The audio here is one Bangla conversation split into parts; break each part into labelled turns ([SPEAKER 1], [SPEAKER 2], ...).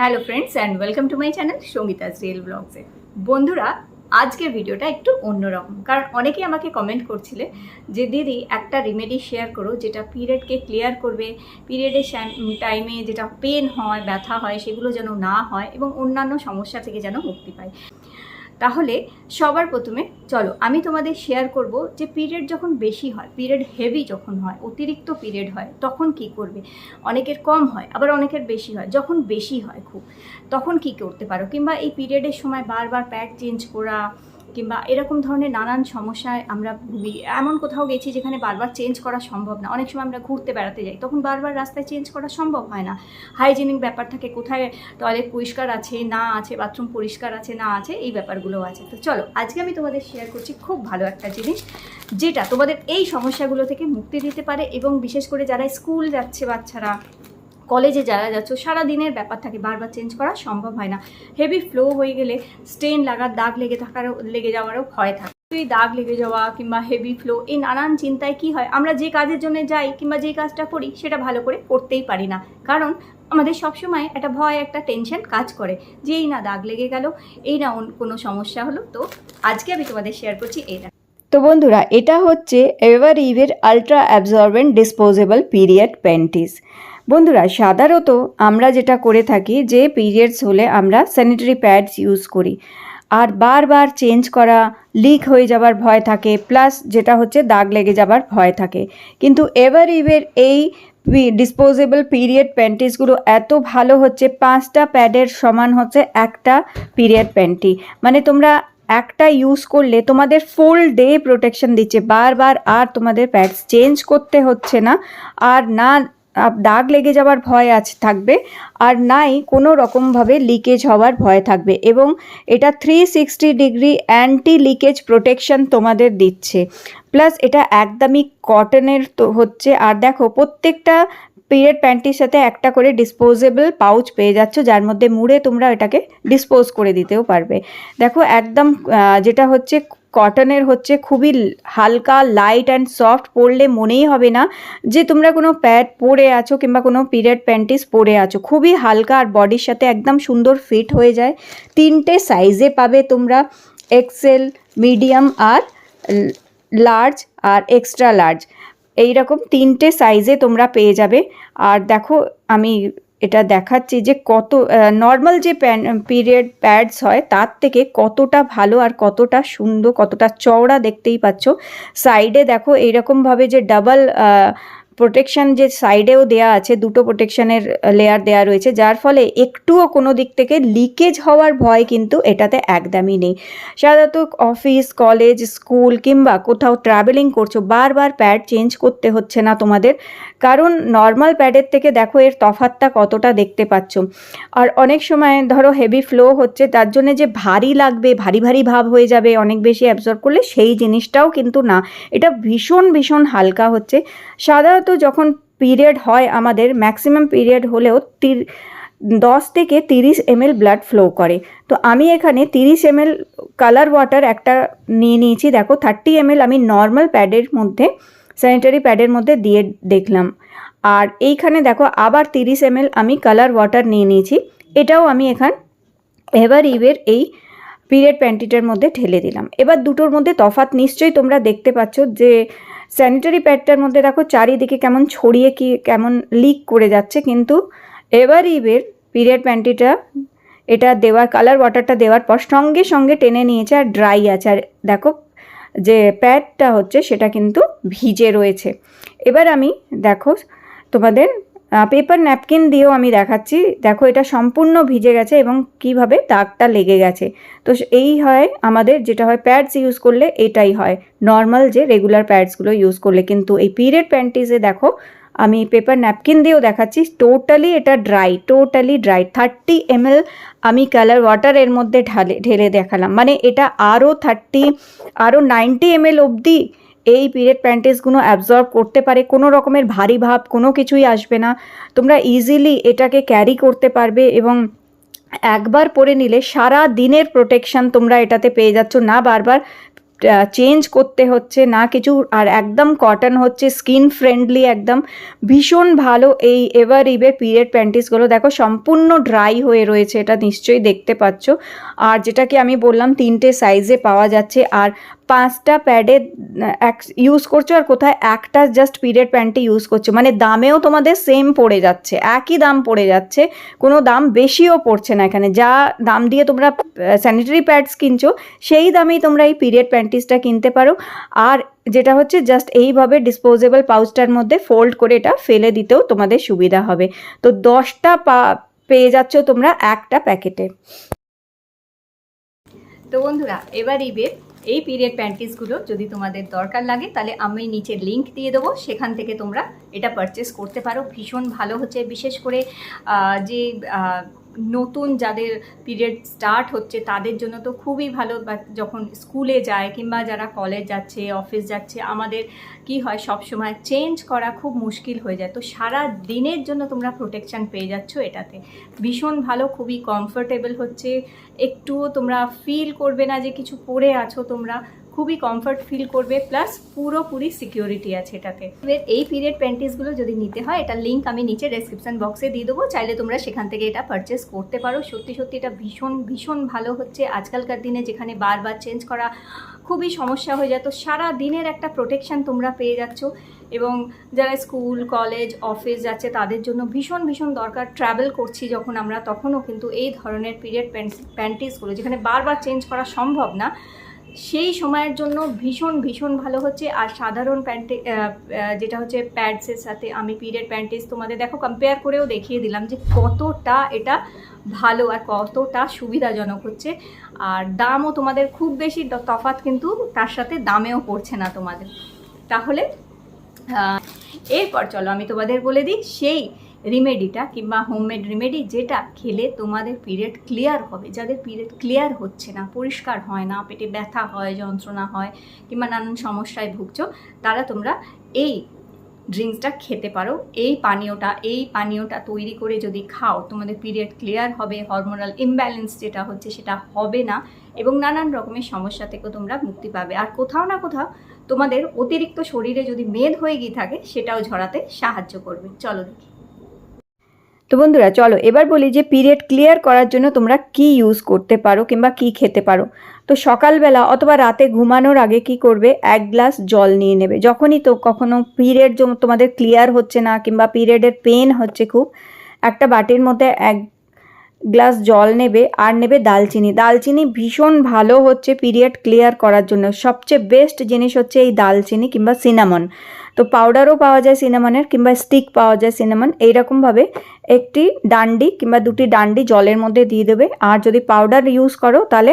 [SPEAKER 1] Hello friends and welcome to my channel Sangeeta's real ব্লগসে বন্ধুরা, আজকের ভিডিওটা একটু অন্যরকম, কারণ অনেকেই আমাকে কমেন্ট করছিলে যে, দিদি, একটা রেমেডি শেয়ার করো যেটা পিরিয়ডকে ক্লিয়ার করবে পিরিয়ডের টাইমে যেটা পেন হয়, ব্যথা হয়, সেগুলো যেন না হয় এবং অন্যান্য সমস্যা থেকে যেন মুক্তি পায়। তাহলে সবার প্রথমে চলো, আমি তোমাদের শেয়ার করব যে পিরিয়ড যখন বেশি হয় পিরিয়ড হেভি যখন হয়, অতিরিক্ত পিরিয়ড হয়, তখন কি করবে? অনেকের কম হয়, আবার অনেকের বেশি হয়। যখন বেশি হয় খুব, তখন কি করতে পারো? কিংবা এই পিরিয়ডের সময় বারবার প্যাড চেঞ্জ করা কিংবা এরকম ধরনের নানান সমস্যায় আমরা ভুগি। এমন কোথাও গেছি যেখানে বারবার চেঞ্জ করা সম্ভব না। অনেক সময় আমরা ঘুরতে বেড়াতে যাই, তখন বারবার রাস্তায় চেঞ্জ করা সম্ভব হয় না। হাইজেনিক ব্যাপার থাকে, কোথায় টয়লেট পরিষ্কার আছে, না আছে বাথরুম পরিষ্কার আছে, না আছে, এই ব্যাপারগুলো আছে। তো চলো, আজকে আমি তোমাদের শেয়ার করছি খুব ভালো একটা জিনিস, যেটা তোমাদের এই সমস্যাগুলো থেকে মুক্তি দিতে পারে এবং বিশেষ করে যারা স্কুল যাচ্ছে বাচ্চারা কলেজে যারা যাচ্ছ সারা দিনের ব্যাপার থাকে বারবার চেঞ্জ করা সম্ভব হয় না। হেভি ফ্লো হয়ে গেলে স্টেন লাগার দাগ লেগে থাকারও, লেগে যাওয়ারও ভয় থাকে। এই দাগ লেগে যাওয়া কিংবা হেভি ফ্লো এই নানান চিন্তায় কি হয়? আমরা যে কাজের জন্য যাই কিংবা যে কাজটা করি, সেটা ভালো করে করতেই পারি না। কারণ আমাদের সবসময় একটা ভয়, একটা টেনশন কাজ করে যে, এই না, দাগ লেগে গেল, এই না কোনো সমস্যা হলো। তো আজকে আমি তোমাদের শেয়ার করছি এটা
[SPEAKER 2] তো বন্ধুরা, এটা হচ্ছে ever ইভের ultra absorbent disposable period panties বন্ধুরা, সাধারণত আমরা যেটা করে থাকি, যে পিরিয়ডস হলে আমরা স্যানিটারি প্যাডস ইউজ করি। আর বারবার চেঞ্জ করা লিক হয়ে যাবার ভয় থাকে প্লাস যেটা হচ্ছে দাগ লেগে যাবার ভয় থাকে। কিন্তু এভার ইভের এই ডিসপোজেবল পিরিয়ড প্যান্টিসগুলো এত ভালো হচ্ছে, পাঁচটা প্যাডের সমান হচ্ছে একটা পিরিয়ড প্যান্টি মানে তোমরা একটা ইউজ করলে তোমাদের ফুল ডে প্রোটেকশন দিচ্ছে, বারবার আর তোমাদের প্যাডস চেঞ্জ করতে হচ্ছে না। আর না দাগ লেগে যাওয়ার ভয় আছে থাকবে। আর নাই কোনো রকমভাবে লিকেজ হওয়ার ভয় থাকবে এবং এটা three sixty degree anti leakage protection তোমাদের দিচ্ছে। প্লাস এটা একদমই কটনের তো হচ্ছে। আর দেখো, প্রত্যেকটা পিরিয়ড প্যান্টির সাথে একটা করে ডিসপোজেবল পাউচ পেয়ে যাচ্ছ, যার মধ্যে মুড়ে তোমরা এটাকে ডিসপোজ করে দিতেও পারবে। দেখো, একদম যেটা হচ্ছে কটনের হচ্ছে খুবই হালকা লাইট অ্যান্ড সফট পরলে মনেই হবে না যে তোমরা কোনো প্যাড পরে আছো কিংবা কোনো পিরিয়ড প্যান্টিস পরে আছো। খুবই হালকা আর বডির সাথে একদম সুন্দর ফিট হয়ে যায়। তিনটে সাইজে পাবে তোমরা এক্সেল মিডিয়াম আর লার্জ আর এক্সট্রা লার্জ এই রকম তিনটে সাইজে তোমরা পেয়ে যাবে। আর দেখো, আমি এটা দেখাচ্ছি যে কত নর্মাল যে পিরিয়ড প্যাডস হয়, তার থেকে কতটা ভালো আর কতটা সুন্দর, কতটা চওড়া দেখতেই পাচ্ছ। সাইডে দেখো এইরকমভাবে যে ডাবল প্রোটেকশন যে সাইডেও দেয়া আছে, দুটো প্রোটেকশনের লেয়ার দেয়া রয়েছে, যার ফলে একটুও কোনো দিক থেকে লিকেজ হওয়ার ভয় কিন্তু এটাতে একদমই নেই। সাধারণত অফিস কলেজ স্কুল কিংবা কোথাও ট্রাভেলিং করছ, বারবার প্যাড চেঞ্জ করতে হচ্ছে না তোমাদের। কারণ নর্মাল প্যাডের থেকে দেখো এর তফাতটা কতটা দেখতে পাচ্ছ। আর অনেক সময় ধরো হেভি ফ্লো হচ্ছে, তার জন্য যে ভারী লাগবে, ভারী ভারী ভাব হয়ে যাবে, অনেক বেশি অ্যাবজর্ব করলে সেই জিনিসটাও কিন্তু না। এটা ভীষণ ভীষণ হালকা হচ্ছে। সাধারণত যখন পিরিয়ড হয় আমাদের ম্যাক্সিমাম পিরিয়ড হলেও তির, দশ থেকে তিরিশ এমএল ব্লাড ফ্লো করে। তো আমি এখানে তিরিশ এমএল কালার ওয়াটার একটা নিয়ে নিয়েছি। দেখো থার্টি এমএল আমি নর্মাল প্যাডের মধ্যে স্যানিটারি প্যাডের মধ্যে দিয়ে দেখলাম। আর এইখানে দেখো আবার তিরিশ এমএল আমি কালার ওয়াটার নিয়ে নিয়েছি। এটাও আমি এখান এবার ইভের এই পিরিয়ড প্যান্টিটার মধ্যে ঢেলে দিলাম। এবার দুটোর মধ্যে তফাৎ নিশ্চয়ই তোমরা দেখতে পাচ্ছ যে স্যানিটারি প্যাডটার মধ্যে দেখো চারিদিকে কেমন ছড়িয়ে কি কেমন লিক করে যাচ্ছে। কিন্তু এবার ইভের পিরিয়ড প্যান্টিটা এটা দেওয়ার কালার ওয়াটারটা দেওয়ার পর সঙ্গে সঙ্গে টেনে নিয়েছে আর ড্রাই আছে। আর দেখো যে প্যাডটা হচ্ছে সেটা কিন্তু ভিজে রয়েছে। এবার আমি দেখো, তোমাদের পেপার ন্যাপকিন দিয়েও আমি দেখাচ্ছি। দেখো, এটা সম্পূর্ণ ভিজে গেছে এবং কীভাবে দাগটা লেগে গেছে। তো এই হয় আমাদের যেটা হয় প্যাডস ইউজ করলে এটাই হয়। নর্মাল যে রেগুলার প্যাডসগুলো ইউজ করলে। কিন্তু এই পিরিয়ড প্যান্টিসে দেখো, আমি পেপার ন্যাপকিন দিয়েও দেখাচ্ছি। টোটালি এটা dry totally dry thirty ML আমি কালার ওয়াটারের মধ্যে ঢালে, ঢেলে দেখালাম। মানে এটা আরও থার্টি আরও নাইনটি এম এল অবধি এই পিরিয়ড প্যান্টেসগুলো অ্যাবজর্ব করতে পারে। কোনো রকমের ভারী ভাব, কোনো কিছুই আসবে না। তোমরা ইজিলি এটাকে ক্যারি করতে পারবে এবং একবার পরে নিলে সারা দিনের প্রোটেকশান তোমরা এটাতে পেয়ে যাচ্ছ। না বারবার চেঞ্জ করতে হচ্ছে, না কিছু, আর একদম কটন হচ্ছে স্কিন ফ্রেন্ডলি একদম ভীষণ ভালো এই এভার ইভে পিরিয়ড প্যান্টিসগুলো দেখো, সম্পূর্ণ ড্রাই হয়ে রয়েছে, এটা নিশ্চয়ই দেখতে পাচ্ছ। আর যেটাকে আমি বললাম, তিনটে সাইজে পাওয়া যাচ্ছে। আর পাঁচটা প্যাডে ইউজ করছ আর কোথায় একটা জাস্ট পিরিয়ড প্যান্টে ইউজ করছ। মানে দামেও তোমাদের সেম পড়ে যাচ্ছে, একই দাম পড়ে যাচ্ছে, কোনো দাম বেশিও পড়ছে না এখানে। যা দাম দিয়ে তোমরা স্যানিটারি প্যাডস কিনছো, সেই দামেই তোমরা এই পিরিয়ড প্যান্টিসটা কিনতে পারো। আর যেটা হচ্ছে জাস্ট এইভাবে ডিসপোজেবল পাউচটার মধ্যে ফোল্ড করে এটা ফেলে দিতেও তোমাদের সুবিধা হবে। তো দশটা পা, পেয়ে যাচ্ছ তোমরা একটা প্যাকেটে।
[SPEAKER 1] তো বন্ধুরা, এবার ইবের এই পিরিয়ড প্যান্টিসগুলো যদি তোমাদের দরকার লাগে, তাহলে আমি নিচে লিংক দিয়ে দেবো। সেখান থেকে তোমরা এটা পারচেস করতে পারো। ভীষণ ভালো হচ্ছে। বিশেষ করে যে নতুন যাদের পিরিয়ড স্টার্ট হচ্ছে, তাদের জন্য তো খুবই ভালো। বা যখন স্কুলে যায় কিংবা যারা কলেজ যাচ্ছে অফিস যাচ্ছে, আমাদের কি হয় সব সময় চেঞ্জ করা খুব মুশকিল হয়ে যায়। তো সারা দিনের জন্য তোমরা প্রোটেকশন পেয়ে যাচ্ছ এটাতে। ভীষণ ভালো, খুবই কমফোর্টেবল হচ্ছে। একটুও তোমরা ফিল করবে না যে কিছু পরে আছো তোমরা। খুবই কমফর্ট ফিল করবে প্লাস পুরোপুরি সিকিউরিটি আছে এটাতে। এবার এই পিরিয়ড প্যান্টিসগুলো যদি নিতে হয়, এটা লিঙ্ক আমি নিচে ডেসক্রিপশন বক্সে দিয়ে দেবো। চাইলে তোমরা সেখান থেকে এটা পারচেস করতে পারো। সত্যি সত্যি এটা ভীষণ ভীষণ ভালো হচ্ছে। আজকালকার দিনে যেখানে বারবার চেঞ্জ করা খুবই সমস্যা হয়ে যায়। তো সারা দিনের একটা প্রোটেকশন তোমরা পেয়ে যাচ্ছ। এবং যারা স্কুল কলেজ অফিস যাচ্ছে, তাদের জন্য ভীষণ ভীষণ দরকার। ট্রাভেল করছি যখন আমরা, তখনও কিন্তু এই ধরনের পিরিয়ড প্যান্টিসগুলো যেখানে বারবার চেঞ্জ করা সম্ভব না সেই সময়ের জন্য ভীষণ ভীষণ ভালো হচ্ছে। আর সাধারণ প্যান্টে যেটা হচ্ছে প্যাডসের সাথে আমি পিরিয়ড প্যান্টিস তোমাদের দেখো কম্পেয়ার করেও দেখিয়ে দিলাম যে কতটা এটা ভালো আর কতটা সুবিধাজনক হচ্ছে। আর দামও তোমাদের খুব বেশি তফাৎ কিন্তু তার সাথে দামেও পড়ছে না তোমাদের। তাহলে এরপর চলো আমি তোমাদের বলে দিই, সেই রিমেডিটা কিংবা হোমমেড রিমেডি যেটা খেলে তোমাদের পিরিয়ড ক্লিয়ার হবে, যাদের পিরিয়ড ক্লিয়ার হচ্ছে না, পরিষ্কার হয় না, পেটে ব্যথা হয়, যন্ত্রণা হয় কিংবা নানান সমস্যায় ভুগছো, তারা তোমরা এই ড্রিঙ্কসটা খেতে পারো। এই পানীয়টা এই পানীয়টা তৈরি করে যদি খাও, তোমাদের পিরিয়ড ক্লিয়ার হবে হরমোনাল ইমব্যালেন্স যেটা হচ্ছে সেটা হবে না এবং নানান রকমের সমস্যা থেকেও তোমরা মুক্তি পাবে। আর কোথাও না কোথাও তোমাদের অতিরিক্ত শরীরে যদি মেদ হয়ে গিয়ে থাকে, সেটাও ঝরাতে সাহায্য করবে। চলো দেখি।
[SPEAKER 2] তো বন্ধুরা, চলো এবার বলি যে পিরিয়ড ক্লিয়ার করার জন্য তোমরা কি ইউজ করতে পারো কিংবা কি খেতে পারো। তো সকালবেলা অথবা রাতে ঘুমানোর আগে কি করবে? এক গ্লাস জল নিয়ে নেবে। যখনই তো কখনো পিরিয়ড তোমাদের ক্লিয়ার হচ্ছে না কিংবা পিরিয়ডের পেন হচ্ছে খুব, একটা বাটির মধ্যে এক গ্লাস জল নেবে আর নেবে দালচিনি। দালচিনি ভীষণ ভালো হচ্ছে পিরিয়ড ক্লিয়ার করার জন্য। সবচেয়ে বেস্ট জিনিস হচ্ছে এই দালচিনি কিংবা সিনামন তো পাউডারও পাওয়া যায় সিনামনের কিংবা স্টিক পাওয়া যায় সিনামন এইরকমভাবে একটি ডান্ডি কিংবা দুটি ডান্ডি জলের মধ্যে দিয়ে দেবে। আর যদি পাউডার ইউজ করো, তাহলে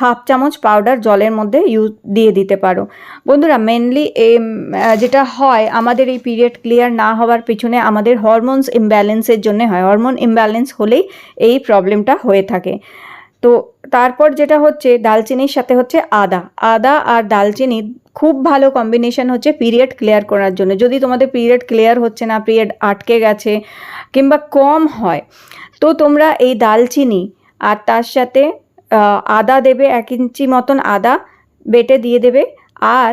[SPEAKER 2] হাফ চামচ পাউডার জলের মধ্যে ইউজ দিয়ে দিতে পারো। বন্ধুরা মেনলি যেটা হয়, আমাদের এই পিরিয়ড ক্লিয়ার না হওয়ার পিছনে আমাদের হরমোনস ইমব্যালেন্সের জন্য হয়। হরমোন ইমব্যালেন্স হলেই এই প্রবলেমটা হয়ে থাকে। তো তারপর যেটা হচ্ছে দালচিনির সাথে হচ্ছে আদা। আদা আর দালচিনি খুব ভালো কম্বিনেশন হচ্ছে পিরিয়ড ক্লিয়ার করার জন্য। যদি তোমাদের পিরিয়ড ক্লিয়ার হচ্ছে না পিরিয়ড আটকে গেছে কিংবা কম হয়, তো তোমরা এই দালচিনি আর তার সাথে আদা দেবে এক ইঞ্চি মতন আদা বেটে দিয়ে দেবে আর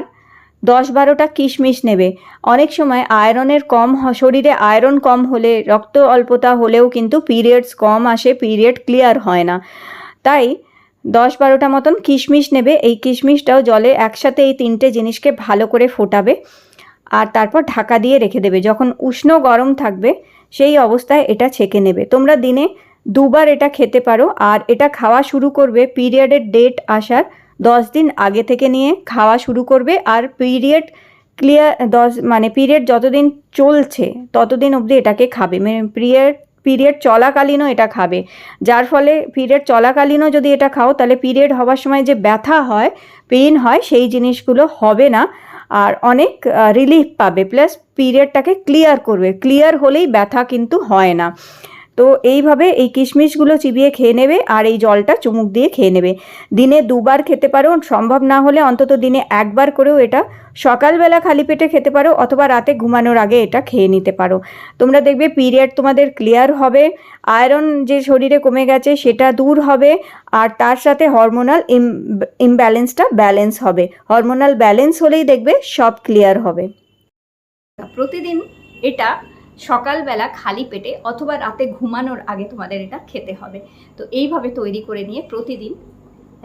[SPEAKER 2] দশ বারোটা কিশমিশ নেবে। অনেক সময় আয়রনের কম শরীরে আয়রন কম হলে, রক্ত অল্পতা হলেও কিন্তু পিরিয়ডস কম আসে পিরিয়ড ক্লিয়ার হয় না। তাই দশ বারোটা মতন কিশমিশ নেবে। এই কিশমিশটাও জলে একসাথে এই তিনটে জিনিসকে ভালো করে ফোটাবে আর তারপর ঢাকা দিয়ে রেখে দেবে। যখন উষ্ণ গরম থাকবে, সেই অবস্থায় এটা ছেঁকে নেবে। তোমরা দিনে দুবার এটা খেতে পারো আর এটা খাওয়া শুরু করবে, পিরিয়ডের ডেট আসার দশ দিন আগে থেকে নিয়ে খাওয়া শুরু করবে আর পিরিয়ড ক্লিয়ার দশ মানে পিরিয়ড যতদিন চলছে, ততদিন অবধি এটাকে খাবে। মানে পিরিয়ড পিরিয়ড চলাকালীনও এটা খাবে। যার ফলে পিরিয়ড চলাকালীনও যদি এটা খাও, তাহলে পিরিয়ড হওয়ার সময় যে ব্যথা হয়, পেইন হয়, সেই জিনিসগুলো হবে না। আর অনেক রিলিফ পাবে। প্লাস পিরিয়ডটাকে ক্লিয়ার করবে। ক্লিয়ার হলেই ব্যথা কিন্তু হয় না। তো এইভাবে এই কিশমিশগুলো চিবিয়ে খেয়ে নেবে আর এই জলটা চুমুক দিয়ে খেয়ে নেবে। দিনে দুবার খেতে পারো, সম্ভব না হলে অন্তত দিনে একবার করেও এটা সকালবেলা খালি পেটে খেতে পারো অথবা রাতে ঘুমানোর আগে এটা খেয়ে নিতে পারো। তোমরা দেখবে পিরিয়ড তোমাদের ক্লিয়ার হবে, আয়রন যে শরীরে কমে গেছে সেটা দূর হবে আর তার সাথে হরমোনাল ইম, ইমব্যালেন্সটা ব্যালেন্স হবে। হরমোনাল ব্যালেন্স হলেই দেখবে সব ক্লিয়ার হবে।
[SPEAKER 1] প্রতিদিন এটা সকালবেলা খালি পেটে অথবা রাতে ঘুমানোর আগে তোমাদের এটা খেতে হবে। তো এইভাবে তৈরি করে নিয়ে প্রতিদিন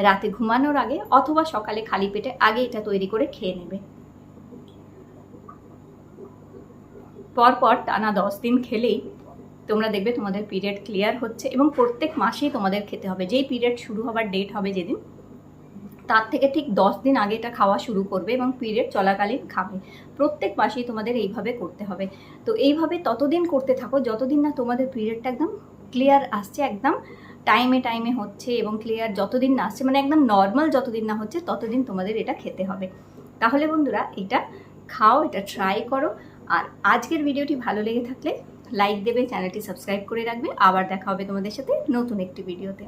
[SPEAKER 1] রাতে ঘুমানোর আগে অথবা সকালে খালি পেটে আগে এটা তৈরি করে খেয়ে নেবে। পরপর টানা দশ দিন খেলেই তোমরা দেখবে তোমাদের পিরিয়ড ক্লিয়ার হচ্ছে এবং প্রত্যেক মাসেই তোমাদের খেতে হবে। যেই পিরিয়ড শুরু হবার ডেট হবে যেদিন তার থেকে ঠিক দশ দিন আগে এটা খাওয়া শুরু করবে এবং পিরিয়ড চলাকালীন খাবে। প্রত্যেক মাসেই তোমাদের এইভাবে করতে হবে। তো এইভাবে ততদিন করতে থাকো, যতদিন না তোমাদের পিরিয়ডটা একদম ক্লিয়ার আসছে, একদম টাইমে টাইমে হচ্ছে এবং ক্লিয়ার যতদিন না আসছে মানে একদম নর্মাল যতদিন না হচ্ছে, ততদিন তোমাদের এটা খেতে হবে। তাহলে বন্ধুরা, এটা খাও, এটা ট্রাই করো। আর আজকের ভিডিওটি ভালো লেগে থাকলে লাইক দেবে, চ্যানেলটি সাবস্ক্রাইব করে রাখবে। আবার দেখা হবে তোমাদের সাথে নতুন একটি ভিডিওতে